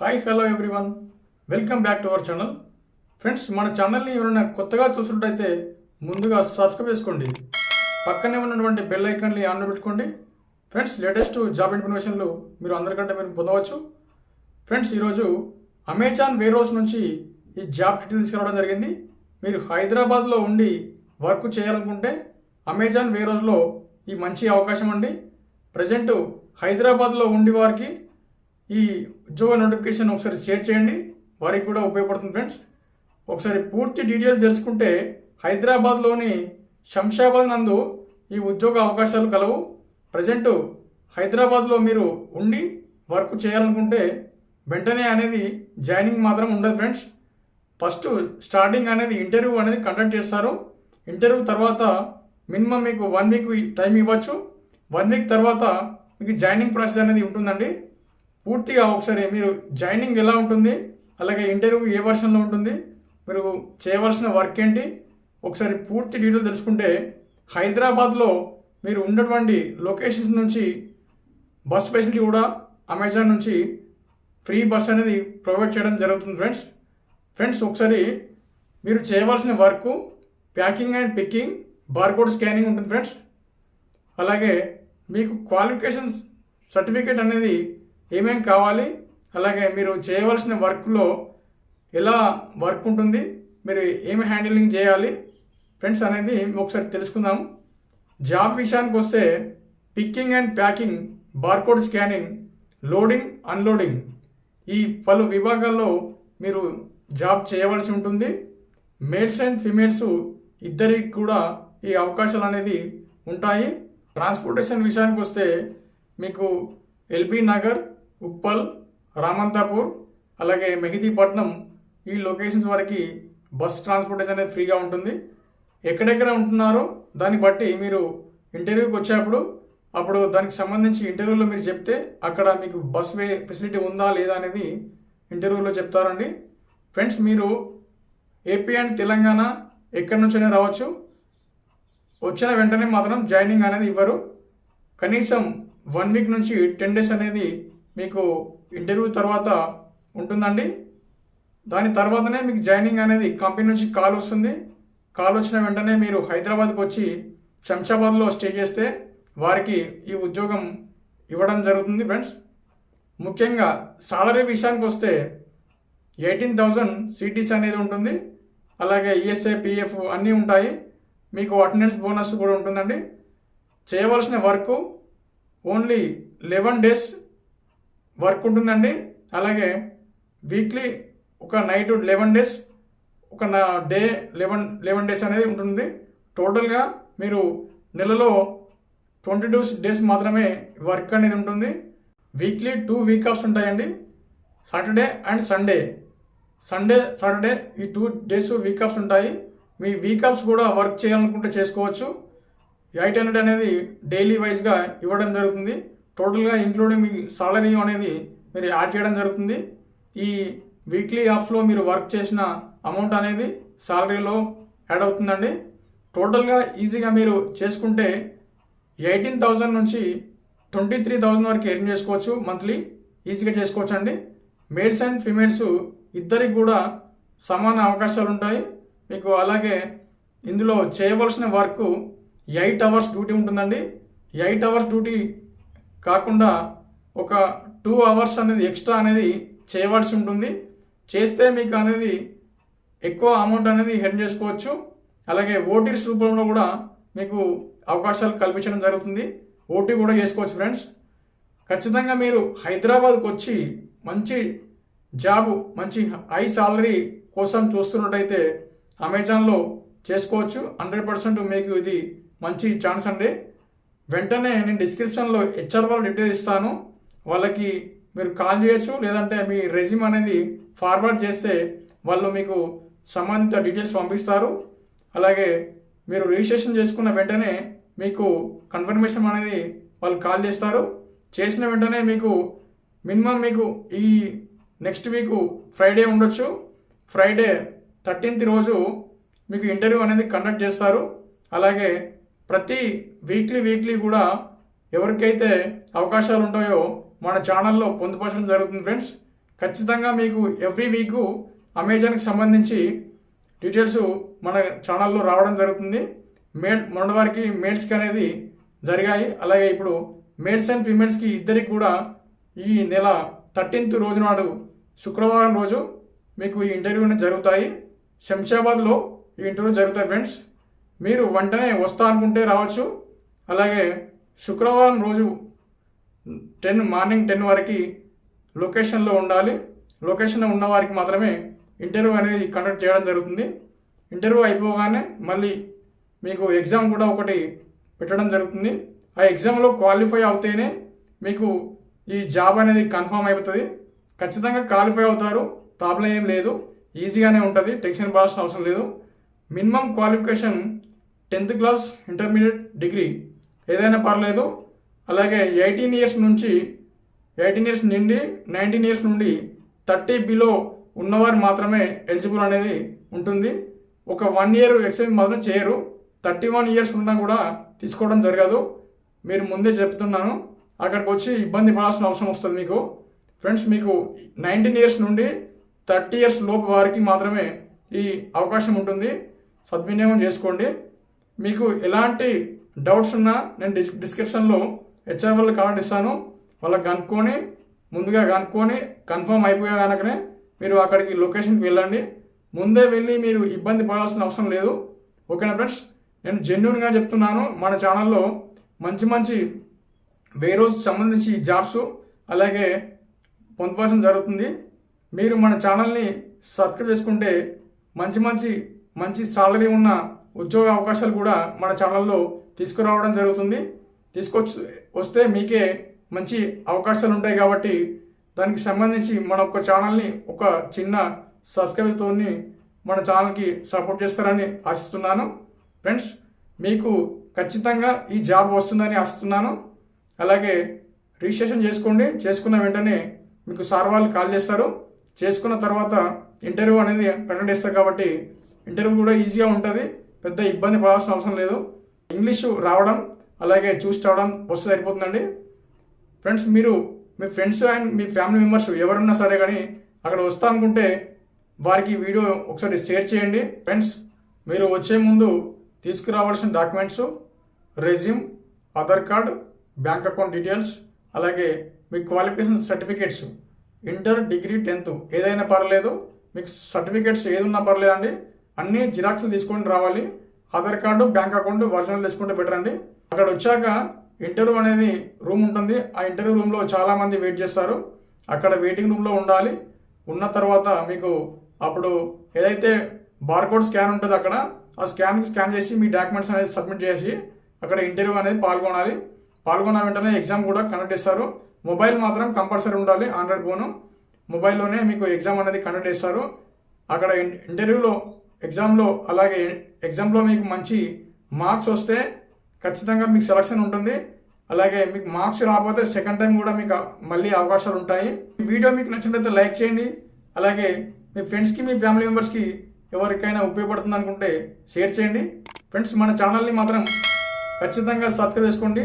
Hi hello everyone welcome back to our channel friends మన ఛానల్ని ఎవరైనా కొత్తగా చూసినట్టయితే ముందుగా సబ్స్క్రైబ్ చేసుకోండి. పక్కనే ఉన్నటువంటి బెల్ ఐకాన్ని ఆన్లో పెట్టుకోండి. ఫ్రెండ్స్ లేటెస్ట్ జాబ్ ఇన్ఫర్మేషన్లు మీరు అందరికంటే మీరు పొందవచ్చు. ఫ్రెండ్స్ ఈరోజు అమెజాన్ వేర్ హౌస్ నుంచి ఈ జాబ్ డీటెయిల్ తీసుకురావడం జరిగింది. మీరు హైదరాబాద్లో ఉండి వర్క్ చేయాలనుకుంటే అమెజాన్ వేర్ హౌస్లో ఈ మంచి అవకాశం అండి. ప్రజెంట్ హైదరాబాద్లో ఉండి వారికి ఈ ఉద్యోగ నోటిఫికేషన్ ఒకసారి షేర్ చేయండి. వారికి కూడా ఉపయోగపడుతుంది ఫ్రెండ్స్. ఒకసారి పూర్తి డీటెయిల్స్ తెలుసుకుంటే హైదరాబాద్లోని శంషాబాద్ నందు ఈ ఉద్యోగ అవకాశాలు కలవు. ప్రజెంటు హైదరాబాద్లో మీరు ఉండి వర్క్ చేయాలనుకుంటే వెంటనే అనేది జాయినింగ్ మాత్రం ఉండదు ఫ్రెండ్స్. ఫస్ట్ స్టార్టింగ్ అనేది ఇంటర్వ్యూ అనేది కండక్ట్ చేస్తారు. ఇంటర్వ్యూ తర్వాత మినిమం మీకు వన్ వీక్ టైం ఇవ్వచ్చు. వన్ వీక్ తర్వాత మీకు జాయినింగ్ ప్రాసెస్ అనేది ఉంటుందండి. పూర్తిగా ఒకసారి మీరు జాయినింగ్ ఎలా ఉంటుంది? అలాగే ఇంటర్వ్యూ ఏ వర్షన్లో ఉంటుంది? మీరు చేయవలసిన వర్క్ ఏంటి? ఒకసారి పూర్తి డీటెయిల్ తెలుసుకుంటే హైదరాబాద్లో మీరు ఉన్నటువంటి లొకేషన్స్ నుంచి బస్ ఫెసిలిటీ కూడా అమెజాన్ నుంచి ఫ్రీ బస్ అనేది ప్రొవైడ్ చేయడం జరుగుతుంది ఫ్రెండ్స్. ఫ్రెండ్స్ ఒకసారి మీరు చేయవలసిన work packing and picking barcode scanning ఉంటుంది ఫ్రెండ్స్. అలాగే మీకు క్వాలిఫికేషన్స్ సర్టిఫికేట్ అనేది ఏమేం కావాలి? అలాగే మీరు చేయవలసిన వర్క్లో ఎలా వర్క్ ఉంటుంది? మీరు ఏమి హ్యాండిలింగ్ చేయాలి? ఫ్రెండ్స్ అనేది ఒకసారి తెలుసుకుందాం. జాబ్ విషయానికి వస్తే picking and packing barcode scanning loading unloading ఈ పలు విభాగాల్లో మీరు జాబ్ చేయవలసి ఉంటుంది. మేల్స్ అండ్ ఫిమేల్స్ ఇద్దరికి కూడా ఈ అవకాశాలు అనేది ఉంటాయి. ట్రాన్స్పోర్టేషన్ విషయానికి వస్తే మీకు ఎల్బీ నగర్ ఉప్పల్ రామంతాపూర్ అలాగే మెహిదీపట్నం ఈ లొకేషన్స్ వరకు బస్ ట్రాన్స్పోర్టేషన్ అనేది ఫ్రీగా ఉంటుంది. ఎక్కడెక్కడ ఉంటున్నారో దాన్ని బట్టి మీరు ఇంటర్వ్యూకి వచ్చేటప్పుడు అప్పుడు దానికి సంబంధించి ఇంటర్వ్యూలో మీరు చెప్తే అక్కడ మీకు బస్ వే ఫెసిలిటీ ఉందా లేదా అనేది ఇంటర్వ్యూలో చెప్తారండి. ఫ్రెండ్స్ మీరు ఏపీ అండ్ తెలంగాణ ఎక్కడి నుంచైనా రావచ్చు. వచ్చిన వెంటనే మాత్రం జాయినింగ్ అనేది ఇవ్వరు. కనీసం వన్ వీక్ నుంచి టెన్ డేస్ అనేది మీకు ఇంటర్వ్యూ తర్వాత ఉంటుందండి. దాని తర్వాతనే మీకు జాయినింగ్ అనేది కంపెనీ నుంచి కాల్ వస్తుంది. కాల్ వచ్చిన వెంటనే మీరు హైదరాబాద్కి వచ్చి శంషాబాద్లో స్టే చేస్తే వారికి ఈ ఉద్యోగం ఇవ్వడం జరుగుతుంది ఫ్రెండ్స్. ముఖ్యంగా సాలరీ విషయానికి వస్తే ఎయిటీన్ థౌజండ్ సిటీస్ అనేది ఉంటుంది. అలాగే ఈఎస్ఐ పిఎఫ్ అన్నీ ఉంటాయి. మీకు అటెండెన్స్ బోనస్ కూడా ఉంటుందండి. చేయవలసిన work only eleven days work ఉంటుందండి. అలాగే వీక్లీ ఒక నైట్ లెవెన్ డేస్ ఒక నా డే లెవెన్ లెవెన్ డేస్ అనేది ఉంటుంది. టోటల్గా మీరు నెలలో ట్వంటీ టూ డేస్ మాత్రమే వర్క్ అనేది ఉంటుంది. వీక్లీ టూ వీక్ ఆఫ్స్ ఉంటాయండి. Saturday and Sunday. Sunday Saturday ఈ టూ డేస్ వీక్ ఆఫ్స్ ఉంటాయి. మీ వీక్ ఆఫ్స్ కూడా వర్క్ చేయాలనుకుంటే చేసుకోవచ్చు. ఎయిట్ హండ్రెడ్ అనేది డైలీ వైజ్గా ఇవ్వడం జరుగుతుంది. టోటల్గా ఇంక్లూడింగ్ మీ సాలరీ అనేది మీరు యాడ్ చేయడం జరుగుతుంది. ఈ వీక్లీ యాప్స్లో మీరు వర్క్ చేసిన అమౌంట్ అనేది సాలరీలో యాడ్ అవుతుందండి. టోటల్గా ఈజీగా మీరు చేసుకుంటే ఎయిటీన్ థౌజండ్ నుంచి ట్వంటీ త్రీ థౌజండ్ వరకు ఎర్న్ చేసుకోవచ్చు మంత్లీ ఈజీగా చేసుకోవచ్చు అండి మేడ్స్ అండ్ ఫిమేల్స్ ఇద్దరికి కూడా సమాన అవకాశాలు ఉంటాయి. మీకు అలాగే ఇందులో చేయవలసిన వర్క్ ఎయిట్ అవర్స్ డ్యూటీ ఉంటుందండి. ఎయిట్ అవర్స్ డ్యూటీ కాకుండా ఒక టూ అవర్స్ అనేది ఎక్స్ట్రా అనేది చేయవలసి ఉంటుంది. చేస్తే మీకు అనేది ఎక్కువ అమౌంట్ అనేది హెడ్ చేసుకోవచ్చు. అలాగే ఓటీస్ రూపంలో కూడా మీకు అవకాశాలు కల్పించడం జరుగుతుంది. ఓటీ కూడా చేసుకోవచ్చు ఫ్రెండ్స్. ఖచ్చితంగా మీరు హైదరాబాద్కు వచ్చి మంచి జాబ్ మంచి హై సాలరీ కోసం చూస్తున్నట్టయితే అమెజాన్లో చేసుకోవచ్చు. హండ్రెడ్ పర్సెంట్ మీకు ఇది మంచి ఛాన్స్ అండి. వెంటనే నేను డిస్క్రిప్షన్లో హెచ్ఆర్ వాళ్ళ ఇస్తాను. వాళ్ళకి మీరు కాల్ చేయొచ్చు లేదంటే మీ రెజ్యూమ్ అనేది ఫార్వర్డ్ చేస్తే వాళ్ళు మీకు సంబంధిత డీటెయిల్స్ పంపిస్తారు. అలాగే మీరు రిజిస్ట్రేషన్ చేసుకున్న వెంటనే మీకు కన్ఫర్మేషన్ అనేది వాళ్ళు కాల్ చేస్తారు. చేసిన వెంటనే మీకు మినిమం మీకు ఈ నెక్స్ట్ వీక్ ఫ్రైడే ఉండొచ్చు. ఫ్రైడే థర్టీన్త్ రోజు మీకు ఇంటర్వ్యూ అనేది కండక్ట్ చేస్తారు. అలాగే ప్రతి వీక్లీ వీక్లీ కూడా ఎవరికైతే అవకాశాలు ఉంటాయో మన ఛానల్లో పొందుపరచడం జరుగుతుంది ఫ్రెండ్స్. ఖచ్చితంగా మీకు ఎవ్రీ వీక్ అమెజాన్కి సంబంధించి డీటెయిల్స్ మన ఛానల్లో రావడం జరుగుతుంది. మేడ్ మొన్నటి వారికి మేడ్స్కి అనేది జరిగాయి. అలాగే ఇప్పుడు మేడ్స్ అండ్ ఫీమేల్స్కి ఇద్దరికి కూడా ఈ నెల థర్టీన్త్ రోజు నాడు శుక్రవారం రోజు మీకు ఈ ఇంటర్వ్యూ జరుగుతాయి. శంషాబాద్లో ఈ ఇంటర్వ్యూ జరుగుతాయి ఫ్రెండ్స్. మీరు వెంటనే వస్తా అనుకుంటే రావచ్చు. అలాగే శుక్రవారం రోజు టెన్ మార్నింగ్ టెన్ వరకు లొకేషన్లో ఉండాలి. లొకేషన్లో ఉన్న వారికి మాత్రమే ఇంటర్వ్యూ అనేది కండక్ట్ చేయడం జరుగుతుంది. ఇంటర్వ్యూ అయిపోగానే మళ్ళీ మీకు ఎగ్జామ్ కూడా ఒకటి పెట్టడం జరుగుతుంది. ఆ ఎగ్జామ్లో క్వాలిఫై అవుతేనే మీకు ఈ జాబ్ అనేది కన్ఫర్మ్ అయిపోతుంది. ఖచ్చితంగా క్వాలిఫై అవుతారు. ప్రాబ్లం ఏం లేదు. ఈజీగానే ఉంటుంది. టెన్షన్ పడాల్సిన అవసరం లేదు. Minimum qualification tenth class intermediate degree ఏదైనా పర్లేదు. అలాగే ఎయిటీన్ ఇయర్స్ నుంచి ఎయిటీన్ ఇయర్స్ నుండి నైన్టీన్ ఇయర్స్ నుండి థర్టీ బిలో ఉన్నవారు మాత్రమే ఎలిజిబుల్ అనేది ఉంటుంది. ఒక వన్ ఇయర్ ఎక్స్చేంజ్ మాత్రం చేయరు. థర్టీ వన్ ఇయర్స్ ఉన్నా కూడా తీసుకోవడం జరగదు. మీరు ముందే చెప్తున్నాను. అక్కడికి వచ్చి ఇబ్బంది పడాల్సిన అవసరం వస్తుంది మీకు. ఫ్రెండ్స్ మీకు నైన్టీన్ ఇయర్స్ నుండి థర్టీ ఇయర్స్ లోపు వారికి మాత్రమే ఈ అవకాశం ఉంటుంది. సద్వినియోగం చేసుకోండి. మీకు ఎలాంటి డౌట్స్ ఉన్నా నేను డిస్ డిస్క్రిప్షన్లో హెచ్ఆర్ఎల్ కార్డు ఇస్తాను. వాళ్ళకి కనుక్కొని ముందుగా కనుక్కొని కన్ఫర్మ్ అయిపోయా కనుకనే మీరు అక్కడికి లొకేషన్కి వెళ్ళండి. ముందే వెళ్ళి మీరు ఇబ్బంది పడాల్సిన అవసరం లేదు. ఓకేనా ఫ్రెండ్స్ నేను జెన్యున్గా చెప్తున్నాను మన ఛానల్లో మంచి మంచి వేరోజ్ సంబంధించి జాబ్స్ అలాగే పొందుపరచడం జరుగుతుంది. మీరు మన ఛానల్ని సబ్స్క్రైబ్ చేసుకుంటే మంచి మంచి మంచి సాలరీ ఉన్న ఉద్యోగ అవకాశాలు కూడా మన ఛానల్లో తీసుకురావడం జరుగుతుంది. తీసుకొచ్చి వస్తే మీకే మంచి అవకాశాలు ఉంటాయి కాబట్టి దానికి సంబంధించి మన ఒక ఛానల్ని ఒక చిన్న సబ్స్క్రైబ్తో మన ఛానల్కి సపోర్ట్ చేస్తారని ఆశిస్తున్నాను. ఫ్రెండ్స్ మీకు ఖచ్చితంగా ఈ జాబ్ వస్తుందని ఆశిస్తున్నాను. అలాగే రిజిస్ట్రేషన్ చేసుకోండి. చేసుకున్న వెంటనే మీకు సార్ వాళ్ళు కాల్ చేస్తారు. చేసుకున్న తర్వాత ఇంటర్వ్యూ అనేది కండక్ట్ చేస్తారు కాబట్టి ఇంటర్వ్యూ కూడా ఈజీగా ఉంటుంది. పెద్ద ఇబ్బంది పడాల్సిన అవసరం లేదు. ఇంగ్లీషు రావడం అలాగే చూసి రావడం వస్తే సరిపోతుందండి. ఫ్రెండ్స్ మీరు మీ ఫ్రెండ్స్ అండ్ మీ ఫ్యామిలీ మెంబర్స్ ఎవరున్నా సరే కానీ అక్కడ వస్తా అనుకుంటే వారికి వీడియో ఒకసారి షేర్ చేయండి. ఫ్రెండ్స్ మీరు వచ్చే ముందు తీసుకురావాల్సిన documents resume Aadhaar card bank account details అలాగే మీ qualification certificates. Inter degree tenth ఏదైనా పర్లేదు మీకు సర్టిఫికేట్స్ ఏదున్నా పర్లేదండి. అన్ని జిరాక్స్ తీసుకొని రావాలి. Aadhaar card bank account original తీసుకుంటే బెటర్ అండి. అక్కడ వచ్చాక ఇంటర్వ్యూ అనేది రూమ్ ఉంటుంది. ఆ ఇంటర్వ్యూ రూమ్లో చాలామంది వెయిట్ చేస్తారు. అక్కడ వెయిటింగ్ రూమ్లో ఉండాలి. ఉన్న తర్వాత మీకు అప్పుడు ఏదైతే బార్కోడ్ స్కాన్ ఉంటుంది అక్కడ ఆ స్కాన్ స్కాన్ చేసి మీ డాక్యుమెంట్స్ అనేది సబ్మిట్ చేసి అక్కడ ఇంటర్వ్యూ అనేది పాల్గొనాలి. పాల్గొన్న వెంటనే ఎగ్జామ్ కూడా కండక్ట్ చేస్తారు. మొబైల్ మాత్రం కంపల్సరీ ఉండాలి ఆండ్రాయిడ్ ఫోను మొబైల్లోనే మీకు ఎగ్జామ్ అనేది కండక్ట్ చేస్తారు. అక్కడ ఇంటర్వ్యూలో ఎగ్జామ్లో అలాగే ఎగ్జామ్లో మీకు మంచి మార్క్స్ వస్తే ఖచ్చితంగా మీకు సెలక్షన్ ఉంటుంది. అలాగే మీకు మార్క్స్ రాకపోతే సెకండ్ టైం కూడా మీకు మళ్ళీ అవకాశాలు ఉంటాయి. వీడియో మీకు నచ్చినట్లయితే లైక్ చేయండి. అలాగే మీ ఫ్రెండ్స్కి మీ ఫ్యామిలీ మెంబర్స్కి ఎవరికైనా ఉపయోగపడుతుంది అనుకుంటే షేర్ చేయండి. ఫ్రెండ్స్ మన ఛానల్ని మాత్రం ఖచ్చితంగా సబ్స్క్రైబ్ చేసుకోండి.